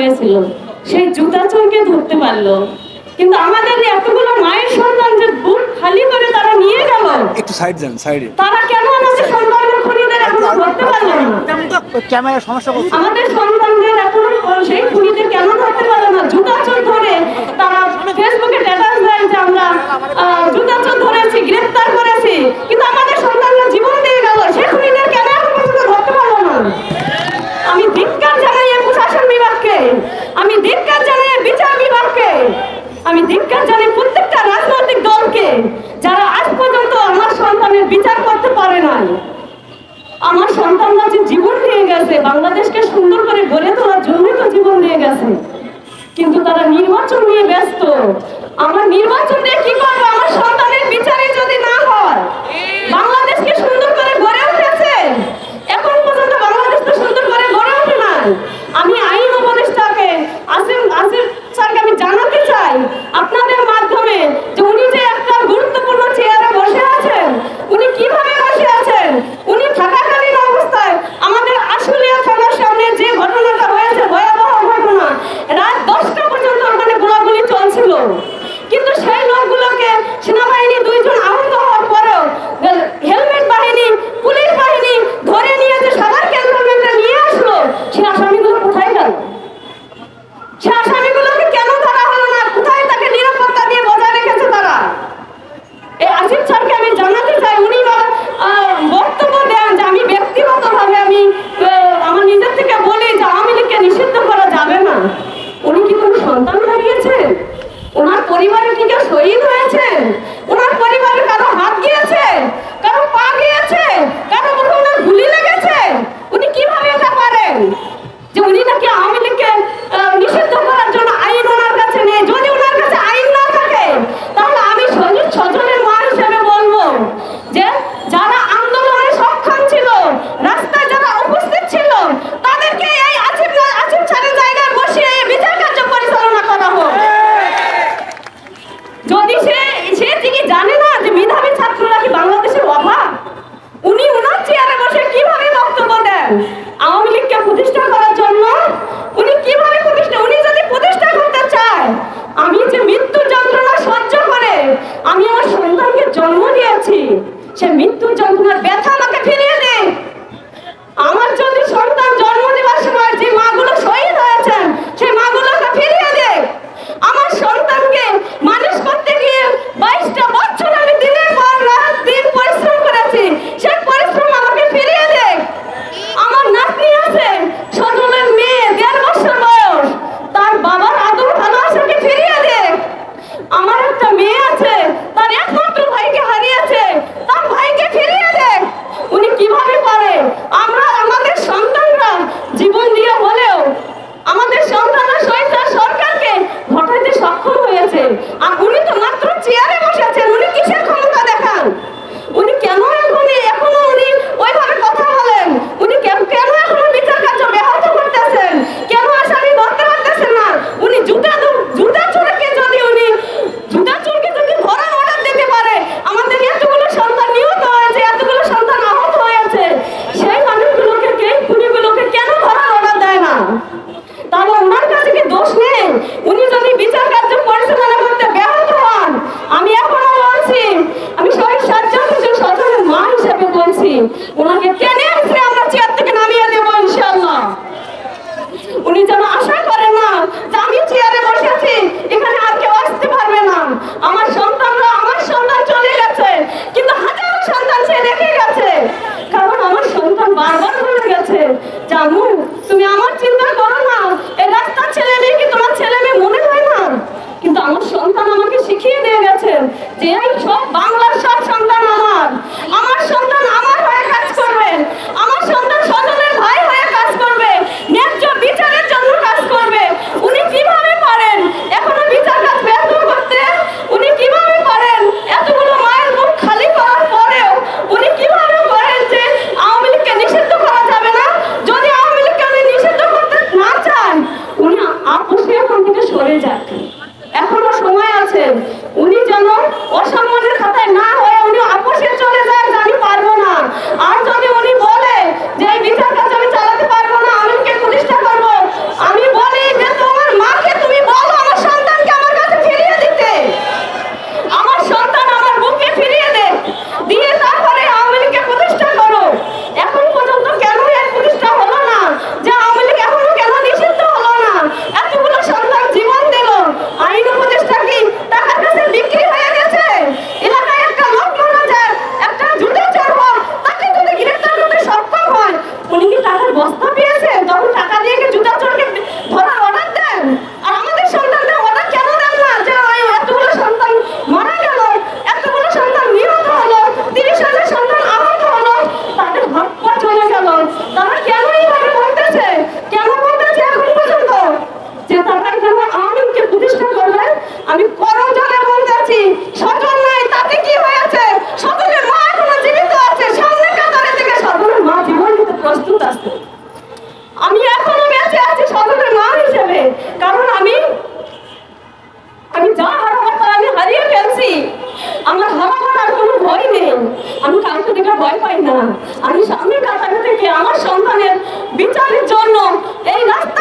হয়েছিল সেই জুতা চোরকে ধরতে পারল কিন্তু আমাদের এতগুলো মায়ের সন্তান যে বুট খালি করে তারা নিয়ে গেল একটু সাইড যান সাইডে তারা কেন আমাদের সন্তানদের খুনিদের এখনও ধরতে পারল না ক্যামেরা সমস্যা আমাদের সন্তানদের এখনও সেই খুনিদের কেন ধরতে পারল আমি ধিক্কার জানি প্রত্যেকটা রাজনৈতিক দলকে যারা আজ পর্যন্ত আমার সন্তানের বিচার করতে পারে নাই। আমার সন্তান যে জীবন নিয়ে গেছে, বাংলাদেশকে সুন্দর করে গড়ে তোলার জন্যই তো জীবন নিয়ে গেছে। কিন্তু তারা নির্বাচন নিয়ে ব্যস্ত। আমার নির্বাচন নিয়ে কি করে শহীদ হয়েছেন? কর্মীরা ভয় পাই না। আমি সামনের কাছাকাছি থেকে আমার সন্তানের বিচারের জন্য এই রাস্তা